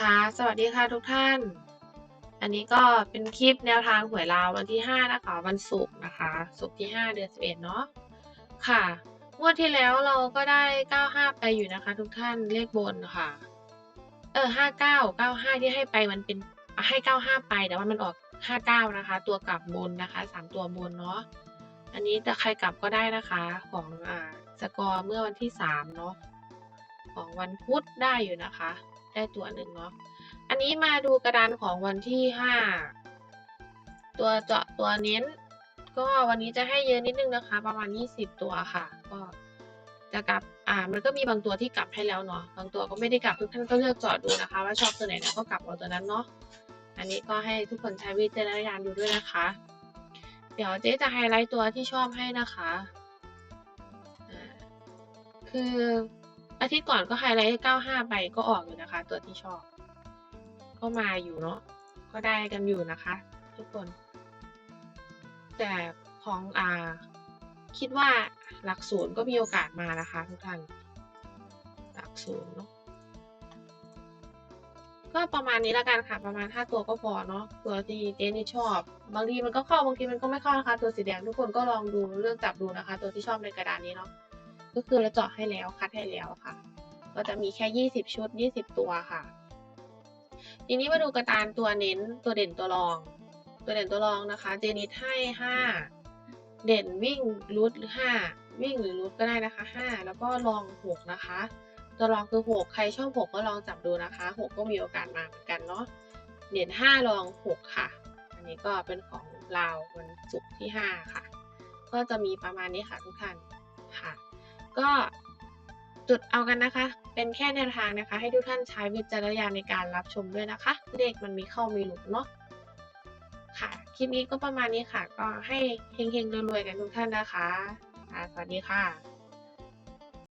นะคะ สวัสดีค่ะทุกท่าน อันนี้ก็เป็นคลิปแนวทางหวยลาววันที่ 5 นะคะ วันศุกร์นะคะ ศุกร์ที่ 5 เดือน 11 เนาะค่ะงวดที่แล้วเราก็ได้ 95 ไปอยู่นะคะ ทุกท่านเลขบนค่ะ เออ 59 95 ที่ให้ไปมันเป็นให้ 95 ไปแต่ว่ามันออก 59 นะคะ ตัวกลับบนนะคะ 3 ตัวบนเนาะอันนี้แต่ใครกลับก็ได้นะคะของอ่าสกอร์เมื่อวันที่ 3 เนาะของวันพุธได้อยู่นะคะ ได้ตัวหนึ่งเนาะ อันนี้มาดูกระดานของวันที่ห้าตัวเจาะตัวเน้น ก็วันนี้จะให้เยอะนิดนึงนะคะ ประมาณยี่สิบตัวค่ะ ก็จะกลับ อ่า มันก็มีบางตัวที่กลับให้แล้วเนาะ บางตัวก็ไม่ได้กลับทุกท่านก็เลือกเจาะดูนะคะ ว่าชอบตัวไหนนะก็กลับเอาตัวนั้นเนาะ อันนี้ก็ให้ทุกคนใช้วิจารณญาณดูด้วยนะคะ เดี๋ยวเจ๊จะไฮไลท์ตัวที่ชอบให้นะคะ คือ ทิตย์ก่อนก็ไฮไลท์95 ไปก็ออกอยู่นะคะ ตัวที่ชอบ ก็มาอยู่เนาะก็ได้กันอยู่นะคะ ทุกคน แต่ของอ่าคิดว่าหลักศูนย์ก็มีโอกาสมานะคะ ทุกท่านหลักศูนย์เนาะก็ประมาณนี้ล้วกันค่ะ ประมาณห้าตัวก็พอเนาะตัวที่เจนี่ชอบ บางทีมันก็เข้าบางทีมันก็ไม่เข้านะคะ ตัวสีแดงทุกคนก็ลองดูเลือกจับดูนะคะ ตัวที่ชอบในกระดานนี้เนาะ ก็คือเราเจาะให้แล้วคัดให้แล้วค่ะ ก็จะมีแค่ยี่สิบชุดยี่สิบตัวค่ะ ทีนี้มาดูกระดานตัวเน้นตัวเด่นตัวรอง ตัวเด่นตัวรองนะคะ เจนิดให้ห้าเด่นวิ่งรูทห้าวิ่งหรือรูทก็ได้นะคะห้าแล้วก็รองหกนะคะ ตัวรองคือหกใครชอบหกก็ลองจับดูนะคะหกก็มีโอกาสมาเหมือนกันเนาะเด่นห้ารองหกค่ะ อันนี้ก็เป็นของเราวันศุกร์ที่ห้าค่ะ ก็จะมีประมาณนี้ค่ะทุกท่าน ก็จุดเอากันนะคะ เป็นแค่แนวทางนะคะ ให้ทุกท่านใช้วิจารณญาณในการรับชมด้วยนะคะ เลขมันมีเข้ามีหลุดเนาะค่ะคลิปนี้ก็ประมาณนี้ค่ะ ก็ให้เฮงๆรวยๆกันทุกท่านนะคะสวัสดีค่ะ